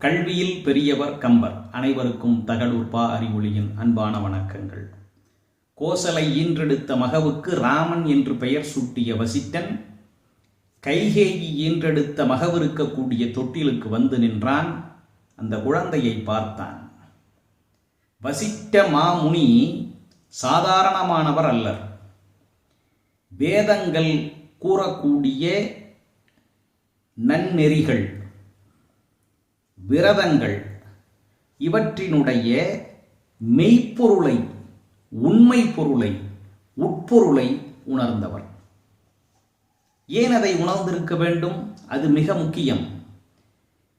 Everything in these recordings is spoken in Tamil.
கல்வியில் பெரியவர் கம்பர். அனைவருக்கும் தகடூர்பா அறிவொளியின் அன்பான வணக்கங்கள். கோசலை ஈன்றெடுத்த மகவுக்கு ராமன் என்று பெயர் சூட்டிய வசிட்டன் கைகேயி ஈன்றெடுத்த மகவிருக்கக்கூடிய தொட்டிலுக்கு வந்து நின்றான் அந்த குழந்தையை பார்த்தான். வசிட்ட மாமுனி சாதாரணமானவர் அல்லர். வேதங்கள் கூறக்கூடிய நன்னெறிகள். விரதங்கள் இவற்றினுடைய மெய்ப்பொருளை உண்மை பொருளை உட்பொருளை உணர்ந்தவர். ஏன் அதை உணர்ந்திருக்க வேண்டும்? அது மிக முக்கியம்.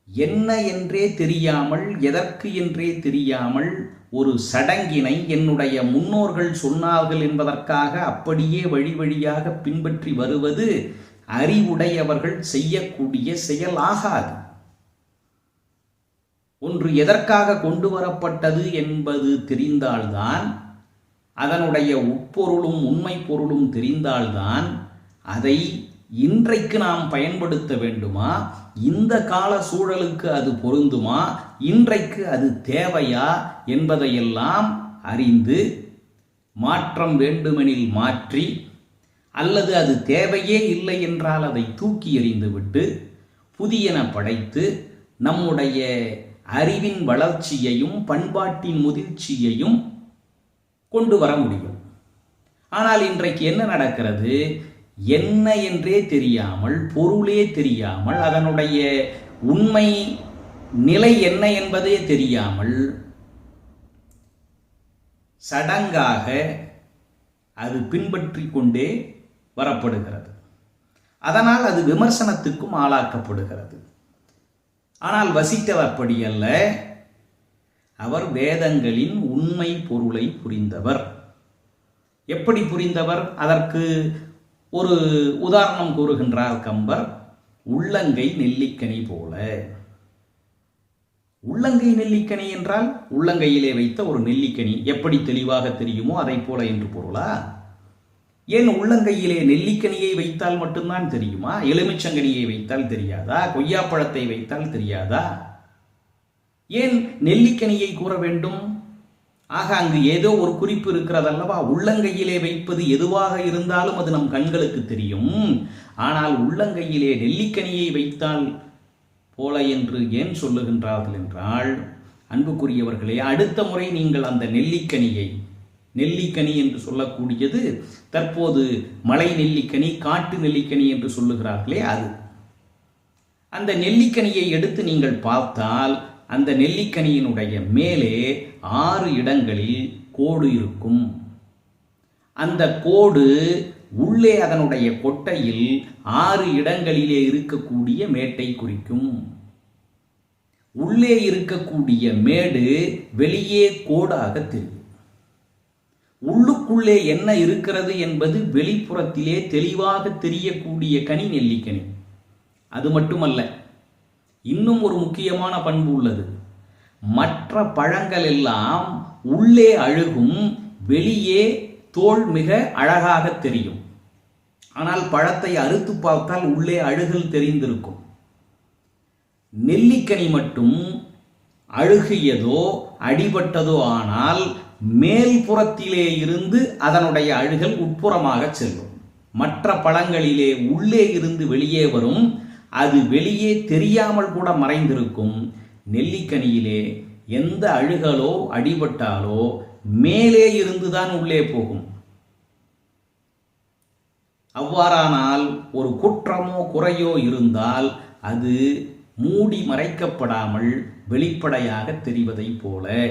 என்ன என்றே தெரியாமல் எதற்கு என்றே தெரியாமல் ஒரு சடங்கினை என்னுடைய முன்னோர்கள் சொன்னார்கள் என்பதற்காக அப்படியே வழி வழியாக பின்பற்றி வருவது அறிவுடையவர்கள் செய்யக்கூடிய செயலாகாது. ஒன்று எதற்காக கொண்டு வரப்பட்டது என்பது தெரிந்தால்தான் அதனுடைய உட்பொருளும் உண்மை பொருளும் தெரிந்தால்தான் அதை இன்றைக்கு நாம் பயன்படுத்த வேண்டுமா? இந்த கால சூழலுக்கு அது பொருந்துமா? இன்றைக்கு அது தேவையா? என்பதையெல்லாம் அறிந்து மாற்றம் வேண்டுமெனில் மாற்றி அல்லது அது தேவையே இல்லை என்றால் அதை தூக்கி எறிந்துவிட்டு புதியன படைத்து நம்முடைய அறிவின் வளர்ச்சியையும் பண்பாட்டின் முதிர்ச்சியையும் கொண்டு வர முடியும். ஆனால் இன்றைக்கு என்ன நடக்கிறது? என்ன என்றே தெரியாமல் பொருளே தெரியாமல் அதனுடைய உண்மை நிலை என்ன என்பதே தெரியாமல் சடங்காக அது பின்பற்றி கொண்டே வரப்படுகிறது. அதனால் அது விமர்சனத்துக்கும் ஆளாக்கப்படுகிறது. ஆனால் வசிட்டவர் அப்படியல்ல அவர் வேதங்களின் உண்மை பொருளை புரிந்தவர். எப்படி புரிந்தவர்? அதற்கு ஒரு உதாரணம் கூறுகின்றார் கம்பர். உள்ளங்கை நெல்லிக்கனி போல. உள்ளங்கை நெல்லிக்கனி என்றால் உள்ளங்கையிலே வைத்த ஒரு நெல்லிக்கனி. எப்படி தெளிவாக தெரியுமோ அதை போல என்று பொருளா? ஏன் உள்ளங்கையிலே நெல்லிக்கனியை வைத்தால் மட்டும்தான் தெரியுமா? எலுமிச்சங்கனியை வைத்தால் தெரியாதா? கொய்யாப்பழத்தை வைத்தால் தெரியாதா? ஏன் நெல்லிக்கனியை கூற வேண்டும்? ஆக அங்கு ஏதோ ஒரு குறிப்பு இருக்கிறதல்லவா? உள்ளங்கையிலே வைப்பது எதுவாக இருந்தாலும் அது நம் கண்களுக்கு தெரியும். ஆனால் உள்ளங்கையிலே நெல்லிக்கனியை வைத்தால் போல என்று ஏன் சொல்லுகின்றார்கள் என்றால் அன்புக்குரியவர்களே அடுத்த முறை நீங்கள் அந்த நெல்லிக்கனியை நெல்லிக்கனி என்று சொல்லக்கூடியது தற்போது மலை நெல்லிக்கனி காட்டு நெல்லிக்கனி என்று சொல்லுகிறார்களே அது. அந்த நெல்லிக்கனியை எடுத்து நீங்கள் பார்த்தால் அந்த நெல்லிக்கனியினுடைய மேலே ஆறு இடங்களில் கோடு இருக்கும். அந்த கோடு உள்ளே அதனுடைய கொட்டையில் ஆறு இடங்களிலே இருக்கக்கூடிய மேட்டை குறிக்கும். உள்ளே இருக்கக்கூடிய மேடு வெளியே கோடாக தெரியும். உள்ளுக்குள்ளே என்ன இருக்கிறது என்பது வெளிப்புறத்திலே தெளிவாக தெரியக்கூடிய கனி நெல்லிக்கனி. அது மட்டுமல்ல இன்னும் ஒரு முக்கியமான பண்பு உள்ளது. மற்ற பழங்கள் எல்லாம் உள்ளே அழுகும் வெளியே தோல் மிக அழகாக தெரியும். ஆனால் பழத்தை அறுத்து பார்த்தால் உள்ளே அழுகல் தெரிந்திருக்கும். நெல்லிக்கனி மட்டும் அழுகியதோ அடிபட்டதோ ஆனால் மேல்புறத்திலே இருந்து அதனுடைய அழுகல் உட்புறமாக செல்லும். மற்ற பழங்களிலே உள்ளே இருந்து வெளியே வரும். அது வெளியே தெரியாமல் கூட மறைந்திருக்கும். நெல்லிக்கனியிலே எந்த அழுகலோ அடிபட்டாலோ மேலே இருந்துதான் உள்ளே போகும். அவ்வாறானால் ஒரு குற்றமோ குறையோ இருந்தால் அது மூடி மறைக்கப்படாமல் வெளிப்படையாக தெரிவதைப் போல.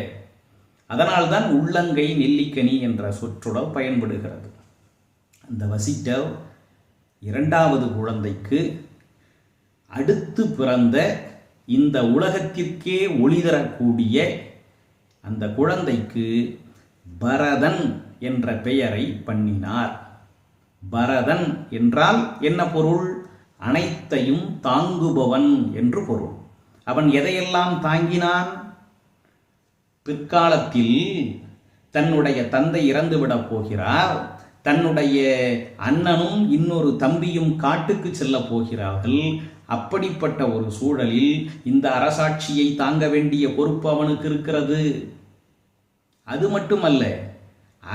அதனால்தான் உள்ளங்கை நெல்லிக்கனி என்ற சொற்றொடர் பயன்படுகிறது. அந்த வசிட்டவ் இரண்டாவது குழந்தைக்கு அடுத்து பிறந்த இந்த உலகத்திற்கே ஒளி தரக்கூடிய அந்த குழந்தைக்கு பரதன் என்ற பெயரை பண்ணினார். பரதன் என்றால் என்ன பொருள்? அனைத்தையும் தாங்குபவன் என்று பொருள். அவன் எதையெல்லாம் தாங்கினான்? பிற்காலத்தில் தன்னுடைய தந்தை இறந்துவிடப் போகிறார். தன்னுடைய அண்ணனும் இன்னொரு தம்பியும் காட்டுக்கு செல்ல போகிறார்கள். அப்படிப்பட்ட ஒரு சூழலில் இந்த அரசாட்சியை தாங்க வேண்டிய பொறுப்பு அவனுக்கு இருக்கிறது. அது மட்டுமல்ல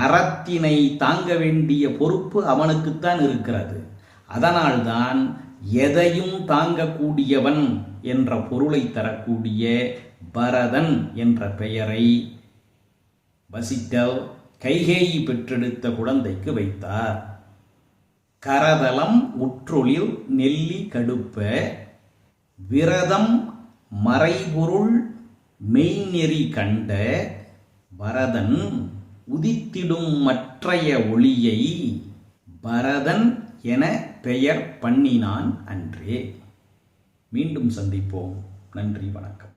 அறத்தினை தாங்க வேண்டிய பொறுப்பு அவனுக்குத்தான் இருக்கிறது. அதனால்தான் எதையும் தாங்கக்கூடியவன் என்ற பொருளை தரக்கூடிய பரதன் என்ற பெயரை வசிட்டல் கைகேயி பெற்றெடுத்த குழந்தைக்கு வைத்தார். கரதலம் உற்றொழில் நெல்லி கடுப்ப விரதம் மறைபொருள் மெய்நெறி கண்ட பரதன் உதித்திடும் மற்றைய ஒளியை பரதன் என பெயர் பண்ணினான் அன்றே. மீண்டும் சந்திப்போம். நன்றி வணக்கம்.